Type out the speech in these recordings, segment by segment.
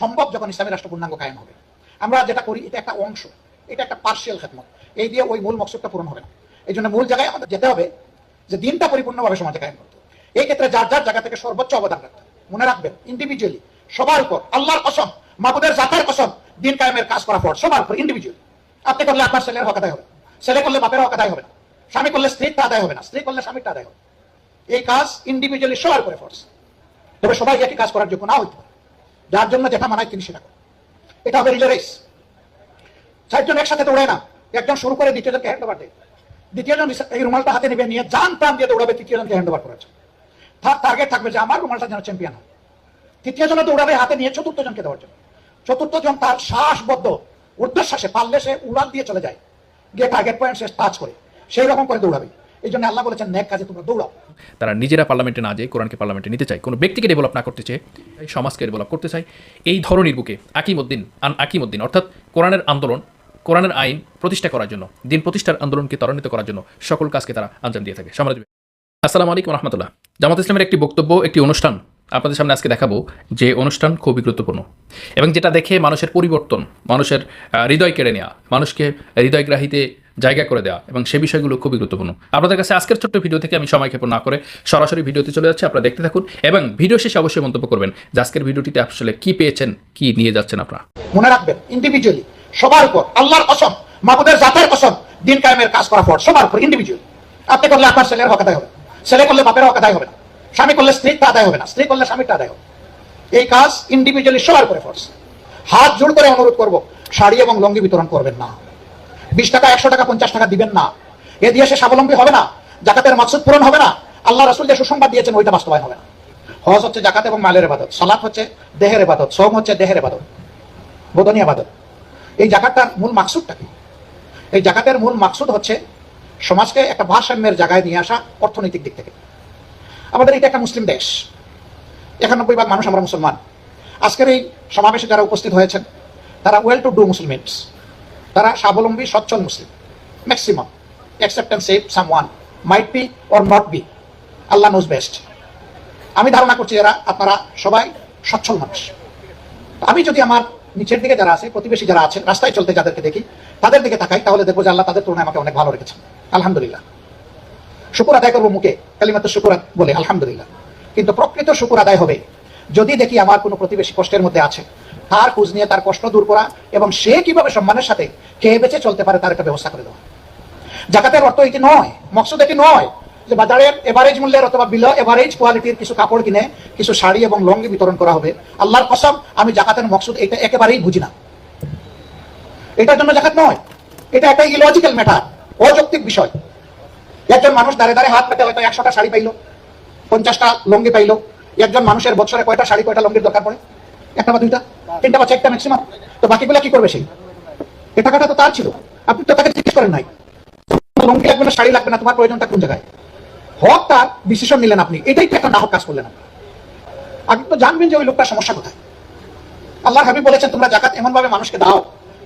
সম্ভব যখন ইসলামী রাষ্ট্র পূর্ণাঙ্গ কায়েম হবে। আমরা যেটা করি, এটা একটা অংশ, এটা একটা পার্সিয়াল খেদমত। এই দিয়ে ওই মূল মকসদটা পূরণ হবে না। এই জন্য মূল জায়গায় আমাদের যেতে হবে যে দিনটা পরিপূর্ণভাবে সমাজে কায়েম করতে এই ক্ষেত্রে যার যার জায়গা থেকে সর্বোচ্চ অবদান রাখতে। মনে রাখবেন ইন্ডিভিজুয়ালি সবার উপর আল্লাহর কসম, মাবুদের জাতের কসম দিন কায়েমের কাজ করা পর সবার উপর ইন্ডিভিজুয়ালি আপনি করলে আপনার ছেলের হক আদায় হবে। ছেলে করলে বাপের হক আদায় হবে না। স্বামী করলে স্ত্রীরটা আদায় হবে না। স্ত্রী করলে স্বামীরটা আদায় হবে এই কাজ ইন্ডিভিজুয়ালি সবার উপরে ফোর্স তবে সবাই একই কাজ করার যোগ্য না হইতে পারে। যার জন্য যেটা মানায় তিনি সেটা করেন। এটা হবে রিলে রেস। চারজন একসাথে দৌড়ে না। একজন শুরু করে দ্বিতীয়জনকে হ্যান্ড ওভার দেয়। এই রুমালটা হাতে নেবে, নিয়ে যান প্রাণ দিয়ে দৌড়াবে, তৃতীয়জনকে হ্যান্ড ওভার জন্য। তার টার্গেট থাকবে যে আমার রুমালটা যেন চ্যাম্পিয়ন হয়। তৃতীয় জন দৌড়াবে হাতে নিয়ে চতুর্থ জনকে দেওয়ার জন্য। চতুর্থ জন তার শ্বাসবদ্ধ, ঊর্ধ্বশ্বাসে পারলে সে উড়ান দিয়ে চলে যায়। গিয়ে টার্গেট পয়েন্ট সে টাচ করে। সেই রকম করে দৌড়াবে। এই জন্য আল্লাহ বলেছেন নেক কাজে তোমরা দৌড়াও। তারা নিজেরা পার্লামেন্টে না যেয়ে কোরআনকে পার্লামেন্টে নিতে চায়। কোনো ব্যক্তিকে ডেভেলপ না করতে চায় সমাজকে ডেভেলপ করতে চায়। এই ধরনের বুকে আকিমুদ্দিন, আন আকিমুদ্দিন, অর্থাৎ কোরআনের আন্দোলন, কোরআনের আইন প্রতিষ্ঠা করার জন্য, দিন প্রতিষ্ঠার আন্দোলনকে ত্বরান্বিত করার জন্য সকল কাজকে তারা আঞ্জাম দিয়ে থাকে। সমাজ আসসালামু আলাইকুম রহমতুল্লাহ। জামাত ইসলামের একটি বক্তব্য, একটি অনুষ্ঠান আপনাদের সামনে আজকে দেখাবো, যে অনুষ্ঠান খুবই গুরুত্বপূর্ণ। এবং যেটা দেখে মানুষের পরিবর্তন, মানুষের হৃদয় কেড়ে নেওয়া, মানুষকে হৃদয়গ্রাহীতে জায়গা করে দেওয়া এবং সে বিষয়গুলো খুবই গুরুত্বপূর্ণ। আপনাদের কাছে আজকের ছোট্ট ভিডিও থেকে আমি সময় ক্ষেপণ না করে সরাসরি ভিডিওতে চলে যাচ্ছি, আপনারা দেখতে থাকুন এবং ভিডিও শেষে অবশ্যই মন্তব্য করবেন যে আজকের ভিডিওটিতে আসলে কি পেয়েছেন, কি নিয়ে যাচ্ছেন আপনারা। মনে রাখবেন ইন্ডিভিজুয়ালি সবার উপর আল্লাহর কসম, মাবুদের জাতের কসম, দিন কায়েমের কাজ করা পর সবার উপর ইন্ডিভিজুয়ালি আপনি করলে আপনার ছেলের হক আদায় হবে। ছেলে করলে বাপের হক আদায় হবে না, স্বামী করলে স্ত্রীরটা আদায় হবে না, স্ত্রী করলে স্বামীরটা আদায় হবে এই কাজ ইন্ডিভিজুয়ালি সবার উপরে ফোর্স হাত জোড় করে অনুরোধ করব, শাড়ি এবং লঙ্গি বিতরণ করবেন না। বিশ টাকা, একশো টাকা, পঞ্চাশ টাকা দিবেন না। এ দিয়ে সে স্বাবলম্বী হবে না, জাকাতের মাকসুদ পূরণ হবে না। আল্লাহ রাসুল যে সুসংবাদ দিয়েছেন, ওইটা বাস্তবায়ন হবে না। হজ হচ্ছে জাকাত এবং মালের এবাদত সালাত হচ্ছে দেহের এবাদত সোম হচ্ছে দেহের এবাদত বোধনী আবাদত এই জাকাতটার মূল মাকসুদটা কি? এই জাকাতের মূল মাকসুদ হচ্ছে সমাজকে একটা ভারসাম্যের জায়গায় নিয়ে আসা অর্থনৈতিক দিক থেকে। আমাদের এটা একটা মুসলিম দেশ। একানব্বই ভাগ মানুষ আমরা মুসলমান। আজকের এই সমাবেশে যারা উপস্থিত হয়েছেন, তারা ওয়েল টু ডু মুসলিমস তারা স্বাবলম্বী, সচ্ছল Muslim. Maximum acceptance some one might be or not be Allah knows best আমি ধারণা করছি যারা, আপনারা সবাই সচ্ছল মানুষ। আমি যদি আমার নিচের দিকে যারা আছে, প্রতিবেশী যারা আছেন, রাস্তায় চলতে যাদেরকে দেখি, তাদের দিকে তাকাই, তাহলে দেখব যে আল্লাহ তাদের তুলনায় আমাকে অনেক ভালো রেখেছেন। আলহামদুলিল্লাহ। শুকুর আদায় করব মুখে কালিমাত শুকুর বলে, আলহামদুলিল্লাহ। কিন্তু প্রকৃত শুকুর আদায় হবে। যদি দেখি আমার কোনো প্রতিবেশী কষ্টের মধ্যে আছে তার খোঁজ নিয়ে তার কষ্ট দূর করা এবং সে কীভাবে সম্মানের সাথে খেয়ে বেঁচে চলতে পারে তার একটা ব্যবস্থা করে দেওয়া। জাকাতের অর্থ এটি নয়, মকসুদ এটি নয় যে বাজারের এভারেজ মূল্যের অথবা বিলো এভারেজ কোয়ালিটির কিছু কাপড় কিনে, কিছু শাড়ি এবং লঙ্গি বিতরণ করা হবে। আল্লাহর কসম, আমি জাকাতের মকসুদ এটা একেবারেই বুঝি না। এটার জন্য জাকাত নয়। এটা একটা ইলজিক্যাল ম্যাটার অযৌক্তিক বিষয়। একজন মানুষ দাঁড়ে দাঁড়ে হাত পেতে হয়তো একশোটা শাড়ি পাইলো, পঞ্চাশটা লঙ্গি পাইলো। একজন মানুষের বছরে কয়টা শাড়ি, কয়টা লঙ্গির দরকার পড়ে? একটা বা দুইটা, তিনটা বা চারটা ম্যাক্সিমাম তো বাকিগুলা কি করবে সেই এ টাকাটা তো তার ছিল। আপনি তো তাকে জিজ্ঞেস করেন নাই। লঙ্গি লাগবে না, শাড়ি লাগবে না, তোমার প্রয়োজনটা কোন জায়গায়? হক তার ডিসিশন নিলেন আপনি। এটাই তো একটা নাহক কাজ করলেন আপনি। তো জানবেন যে ওই লোকটার সমস্যা কোথায়। আল্লাহ হাবিব বলেছেন, তোমরা জাকাত এমন ভাবে মানুষকে দাও,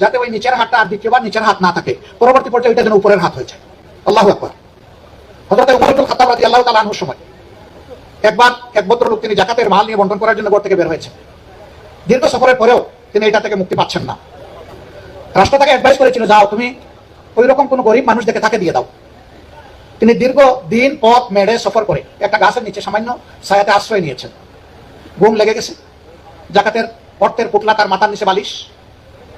যাতে ওই নিচের হাতটা আর দ্বিতীয়বার নিচের হাত না থাকে। পরবর্তী পর্যায়ে ওইটা যেন উপরের হাত হয়ে যায়। আল্লাহ আকবার। হযরত উমর ইবনে খাত্তাব রাদিয়াল্লাহু তাআলা সময়, একবার এক ভদ্রলোক তিনি জাকাতের মাল নিয়ে বন্টন করার জন্য ঘর থেকে বের হয়েছে দীর্ঘ সফরের পরেও তিনি এটা থেকে মুক্তি পাচ্ছেন না। রাষ্ট্র তাকে অ্যাডভাইস করেছিল, যাও, তুমি ওই রকম কোনো গরিব মানুষ দেখে তাকে দিয়ে দাও। তিনি দীর্ঘ দিন পথ মেড়ে সফর করে একটা গাছের নিচে সামান্য ছায়াতে আশ্রয় নিয়েছেন। ঘুম লেগে গেছে। জাকাতের অর্থের পুটলা তার মাথার নিচে বালিশ।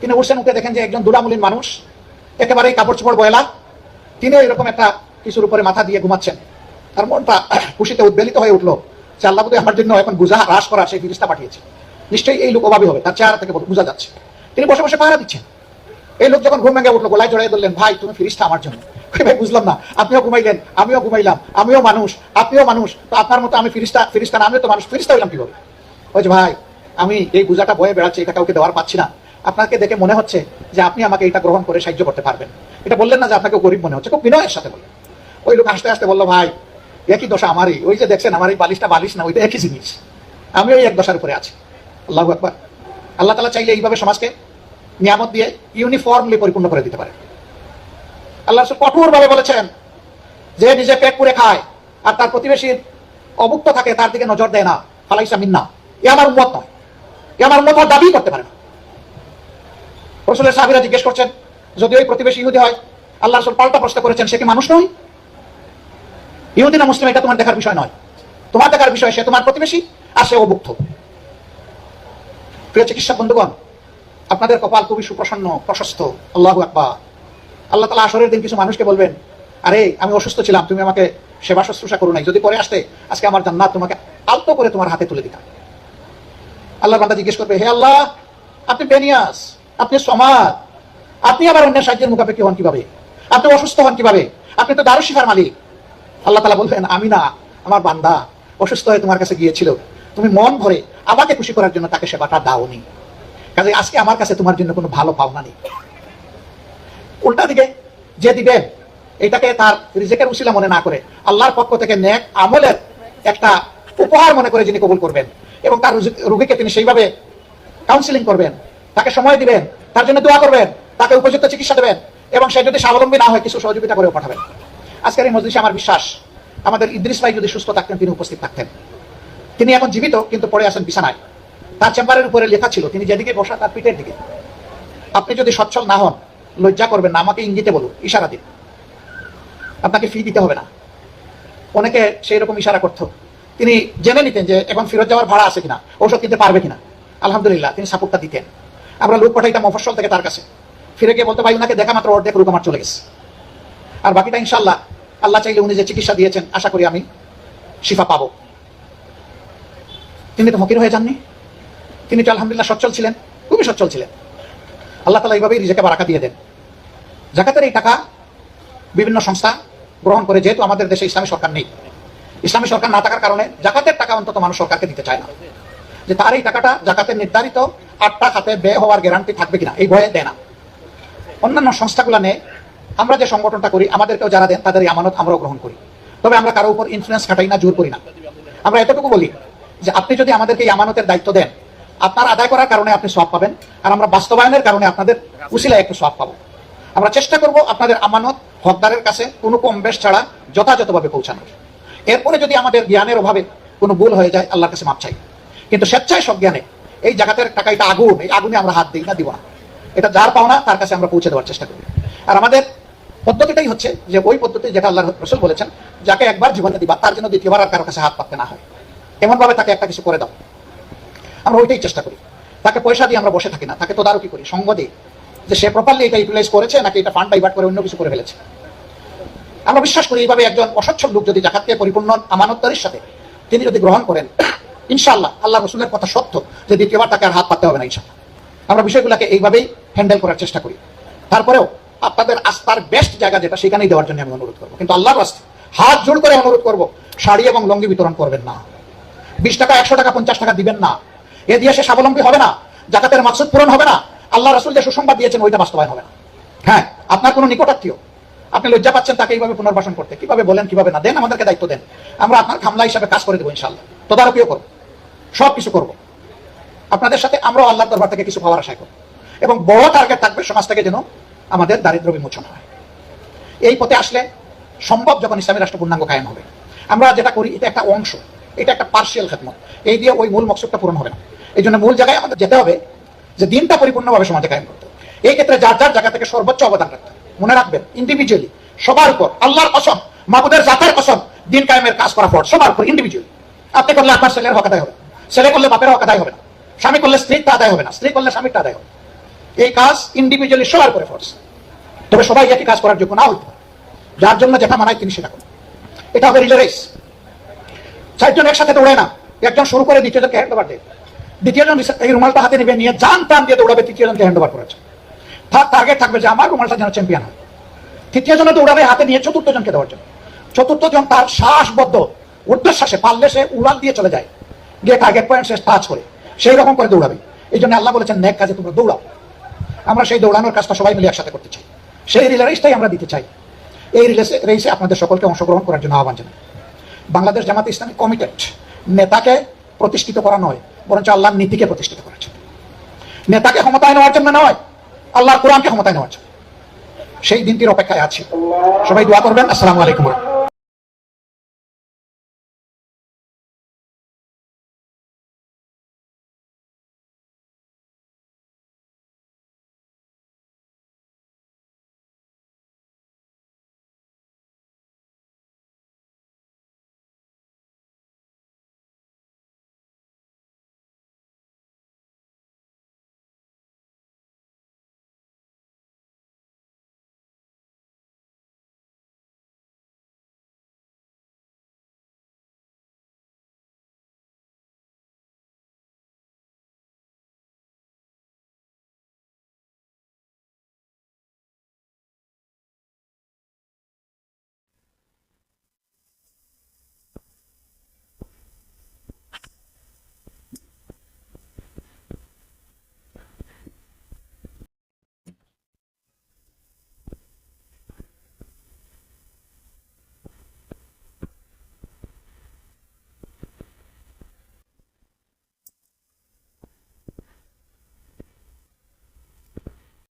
তিনি উঠছেন, উঠে দেখেন যে একজন দুরামুলিন মানুষ, একেবারেই কাপড় চোপড় বয়লা। তিনিও এরকম একটা কিছুর উপরে মাথা দিয়ে ঘুমাচ্ছেন। তার মনটা খুশিতে উদ্বেলিত হয়ে উঠল যে আল্লাহ আমার জন্য এখন গুজা হ্রাস করা সেই ফিরিস্তা পাঠিয়েছে। নিশ্চয়ই এই লোক অভাবী হবে, তার চেহারা থেকে বোঝা যাচ্ছে। তিনি বসে বসে পাহারা দিচ্ছেন। এই লোক যখন ঘুম ভেঙে উঠল, গলায় জড়াই ধরলেন, ভাই, তুমি ফিরিস্তা আমার জন্য। ভাই, বুঝলাম না। আপনিও ঘুমাইলেন, আমিও ঘুমাইলাম, আমিও মানুষ, আপনিও মানুষ, তো আপনার মতো আমি ফিরিস্তা ফিরিস্তা না, আমিও তো মানুষ, ফিরিস্তা হইলাম কীভাবে? যে ভাই, আমি এই বোঝাটা বয়ে বেড়াচ্ছি, এটা কাউকে দেওয়ার পাচ্ছি না। আপনাকে দেখে মনে হচ্ছে যে আপনি আমাকে এটা গ্রহণ করে সাহায্য করতে পারবেন। এটা বললেন না যে আপনাকে গরিব মনে হচ্ছে, খুব বিনয়ের সাথে বললেন। ওই লোক হাসতে হাসতে বলল, ভাই, একই দশা আমারই, ওই যে দেখছেন, আমার এই বালিশটা বালিশ না, ওইটা একই জিনিস। আমি ওই এক দশার উপরে আছি। আল্লাহ একবার আল্লাহ তালা চাইলে এইভাবে সমাজকে নিয়ামত দিয়ে ইউনিফর্মলি পরিপূর্ণ করে দিতে পারে। আল্লাহ কঠোর ভাবে বলেছেন যে নিজে পেট পুরে খায় আর তার প্রতিবেশীর অভুক্ত থাকে, তার দিকে নজর দেয় না। ফালাইসা মিন্না। এ আমার উম্মত নয়। এ আমার মত দাবি করতে পারে না। রসুলের সাহাবিরা জিজ্ঞেস করছেন, যদি ওই প্রতিবেশী ইহুদি হয়, আল্লাহ রসুল পাল্টা প্রশ্ন করেছেন, সে কি মানুষ নয়? ইহুদি না মুসলিম, এটা তোমার দেখার বিষয় নয়। তোমার দেখার বিষয় সে তোমার প্রতিবেশী আর সে অভুক্ত। প্রিয় চিকিৎসক বন্ধুগণ, আপনাদের কপাল খুবই সুপ্রসন্ন, প্রশস্ত, আল্লাহ আকবা আল্লাহ তালা আসরের দিন কিছু মানুষকে বলবেন, আরে, আমি অসুস্থ ছিলাম, তুমি আমাকে সেবা শুশ্রূষা করো নাই। যদি পরে আসতে, আজকে আমার জান্নাত তোমাকে আলতো করে তোমার হাতে তুলে দিতাম। আল্লাহ বান্দা জিজ্ঞেস করবে, হে আল্লাহ, আপনি বেনিয়াস আপনি সমাদ, আপনি আবার অন্যের সাহায্যের মুখাপেক্ষি হন কীভাবে? আপনি অসুস্থ হন কীভাবে? আপনি তো দারু শিখার মালিক। আল্লাহ তালা বলবেন আমি না আমার বান্দা অসুস্থ হয়ে তোমার কাছে গিয়েছিল। তুমি মন ভরে আমাকে খুশি করার জন্য তাকে সেবাটা দাওনি। কাজে আজকে আমার কাছে তোমার জন্য কোনো ভালো পাওনা নেই। উল্টা দিকে যে দিবেন এটাকে তার রিজেকের উসিলা মনে না করে আল্লাহর পক্ষ থেকে নেক আমলের একটা উপহার মনে করে যিনি কবুল করবেন এবং তার রোগীকে তিনি সেইভাবে কাউন্সিলিং করবেন, তাকে সময় দিবেন, তার জন্য দোয়া করবেন, তাকে উপযুক্ত চিকিৎসা দেবেন এবং সে যদি স্বাবলম্বী না হয় কিছু সহযোগিতা করেও পাঠাবেন। আজকের এই মজলিসে আমার বিশ্বাস, আমাদের ইদ্রিস ভাই যদি সুস্থ থাকতেন, তিনি উপস্থিত থাকতেন। তিনি এখন জীবিত, কিন্তু পরে আছেন বিছানায়। তার চেম্বারের উপরে লেখা ছিল, তিনি যেদিকে বসা তার পিঠের দিকে। আপনি যদি সচ্ছল না হন, লজ্জা করবেন না, আমাকে ইঙ্গিতে বলুন, ইশারা দিন। আপনাকে ফি দিতে হবে না। অনেকে সেই রকম ইশারা করতো। তিনি জেনে নিতেন যে এখন ফেরত যাওয়ার ভাড়া আছে কিনা, ঔষধ কিনতে পারবে কিনা। আলহামদুলিল্লাহ, তিনি সাপোর্টটা দিতেন। আমরা লোক পাঠাইতাম মফস্বল থেকে তার কাছে। ফিরে গিয়ে বলতে, ভাই, উনাকে দেখা মাত্র অর্ধেক রোগ আমার চলে গেছে। আর বাকিটা ইনশাল্লাহ আল্লাহ চাইলে উনি যে চিকিৎসা দিয়েছেন, আশা করি আমি শিফা পাবো। তিনি তো ফকির হয়ে যাননি। তিনি তো আলহামদুলিল্লাহ সচ্ছল ছিলেন, খুবই সচ্ছল ছিলেন। আল্লাহ তালা এইভাবেই রিজেকে বারাকা দিয়ে দেন। জাকাতের এই টাকা বিভিন্ন সংস্থা গ্রহণ করে, যেহেতু আমাদের দেশে ইসলামী সরকার নেই। ইসলামী সরকার না থাকার কারণে জাকাতের টাকা অন্তত মানুষ সরকারকে দিতে চায় না। যে তার এই টাকাটা জাকাতের নির্ধারিত আটটা খাতে ব্যয় হওয়ার গ্যারান্টি থাকবে কিনা, এই ভয়ে দেয় না। অন্যান্য সংস্থাগুলো নেই আমরা যে সংগঠনটা করি, আমাদেরকেও যারা দেন, তাদের এই আমানত আমরাও গ্রহণ করি। তবে আমরা কারও উপর ইনফ্লুয়েন্স খাটাই না, জোর করি না। আমরা এতটুকু বলি যে আপনি যদি আমাদেরকে আমানতের দায়িত্ব দেন, আপনার আদায় করার কারণে আপনি সব পাবেন আর আমরা বাস্তবায়নের কারণে আপনাদের উসিলায় একটু সব পাবো। আমরা চেষ্টা করব আপনাদের আমানত হকদারের কাছে কোনো কম বেশ ছাড়া যথাযথভাবে পৌঁছানোর এরপরে যদি আমাদের জ্ঞানের অভাবে কোনো ভুল হয়ে যায়, আল্লাহর কাছে মাপ চাই। কিন্তু স্বেচ্ছায় সব জ্ঞানে এই জায়গাতের টাকা এটা আগুন, এই আগুনে আমরা হাত দিই না, দিব না। এটা যার পাওনা, তার কাছে আমরা পৌঁছে দেওয়ার চেষ্টা করি। আর আমাদের পদ্ধতিটাই হচ্ছে যে ওই পদ্ধতি যেটা আল্লাহ রসুল বলেছেন, যাকে একবার জীবনে দিবা, তার জন্য দ্বিতীয়বার আর কারও কাছে হাত পাততে না হয়। এমনভাবে তাকে একটা কিছু করে দাও। আমরা ওইটাই চেষ্টা করি। তাকে পয়সা দিয়ে আমরা বসে থাকি না। তাকে তদারকি করি, সঙ্গ দিই। যে সে প্রপারলি এটা ইউটিলাইজ করেছে নাকি এটা ফান্ড ডাইভার্ট করে অন্য কিছু করে ফেলেছে। আমরা বিশ্বাস করি এইভাবে একজন অসচ্ছল লোক যদি জাকাতকে পরিপূর্ণ আমানতদারির সাথে তিনি যদি গ্রহণ করেন, ইনশাআল্লাহ আল্লাহ রসুলের কথা সত্য যে দ্বিতীয়বার তাকে আর হাত পাততে হবে না ইনশাআল্লাহ। আমরা বিষয়গুলোকে এইভাবেই হ্যান্ডেল করার চেষ্টা করি। তারপরেও আপনাদের আস্থার বেস্ট জায়গা যেটা সেখানেই দেওয়ার জন্য আমি অনুরোধ করব। কিন্তু আল্লাহর রাস্তা হাত জোড় করে অনুরোধ করব, শাড়ি এবং লঙ্গি বিতরণ করবেন না। বিশ টাকা, একশো টাকা, পঞ্চাশ টাকা দিবেন না। এ দিয়ে সে স্বাবলম্বী হবে না, জাকাতের মাকসুদ পূরণ হবে না, আল্লাহ রাসুল যে সুসংবাদ দিয়েছেন, ওইটা বাস্তবায়ন হবে না। হ্যাঁ আপনার কোনো নিকটাত্মীয়, আপনি লজ্জা পাচ্ছেন তাকে এইভাবে পুনর্বাসন করতে। কীভাবে বলেন, কীভাবে না দেন, আমাদেরকে দায়িত্ব দেন। আমরা আপনার খামলা হিসাবে কাজ করে দেবো ইনশাল্লাহ তদারকিও করব, সব কিছু করব। আপনাদের সাথে আমরাও আল্লাহ দরবার থেকে কিছু পাওয়ার আশায় করব এবং বড় টার্গেট থাকবে সমাজ থেকে যেন আমাদের দারিদ্র বিমোচন হয়। এই পথে আসলে সম্ভব যখন ইসলামী রাষ্ট্র পূর্ণাঙ্গ কায়েম হবে। আমরা যেটা করি, এটা একটা অংশ। এটা একটা পার্সিয়াল খেদমত। এই দিয়ে ওই মূল মকসুদটা পূরণ হবে না। এই জন্য মূল জায়গায় আমাদের যেতে হবে যে দিনটা পরিপূর্ণভাবে সমাজে কায়েম করতে এই ক্ষেত্রে যার যার জায়গা থেকে সর্বোচ্চ অবদান রাখতে মনে রাখবেন ইন্ডিভিজুয়ালি সবার উপর আল্লাহর কসম, মাবুদের জাতের কসম দিন কায়েমের কাজ করা ফর সবার উপর ইন্ডিভিজুয়ালি আপনি করলে আপনার ছেলের হক আদায় হবে ছেলে করলে বাপের হক আদায় হবে না। স্বামী করলে স্ত্রীর আদায় হবে না। স্ত্রী করলে স্বামীর আদায় হবে এই কাজ ইন্ডিভিজুয়ালি সবার করে ফোর্স তবে সবাই একই কাজ করার যোগ্য না হইতে যার জন্য যেটা মানায় তিনি সেটা করুন। এটা হবে রিলে চারজন একসাথে দৌড়ে না। একজন শুরু করে দ্বিতীয়জনকে হ্যান্ড ওভার দেয়। দ্বিতীয়জন এই রুমালটা হাতে নেবে, নিয়ে যান টান দিয়ে দৌড়াবে, তৃতীয়জনকে হ্যান্ড ওভার করেছে। তার টার্গেট থাকবে যে আমার রুমালটা যেন চ্যাম্পিয়ন হয়। তৃতীয় জনে দৌড়াবে, হাতে নিয়ে চতুর্থ জনকে দেওয়ার জন্য। চতুর্থ জন তার শ্বাসবদ্ধ, ঊর্ধ্বশ্বাসে পারলে সে উড়াল দিয়ে চলে যায়। গিয়ে টার্গেট পয়েন্ট সে টাচ করে। সেই রকম করে দৌড়াবে। এই জন্য আল্লাহ বলেছেন নেক কাজে তোমরা দৌড়াও। আমরা সেই দৌড়ানোর কাজটা সবাই মিলে একসাথে করতে চাই। সেই রিলে রেসটাই আমরা দিতে চাই। এই রিলেসে রেসে আপনাদের সকলকে অংশগ্রহণ করার জন্য আহ্বান জানাই। বাংলাদেশ জামাত ইসলামী কমিটেড নেতাকে প্রতিষ্ঠিত করা নয়, বরঞ্চ আল্লাহর নীতিকে প্রতিষ্ঠিত করেছে নেতাকে ক্ষমতায় নেওয়ার জন্য নয়, আল্লাহর কোরআনকে ক্ষমতায় নেওয়ার জন্য। সেই দিনটির অপেক্ষায় আছি। সবাই দোয়া করবেন। আসসালামু আলাইকুম।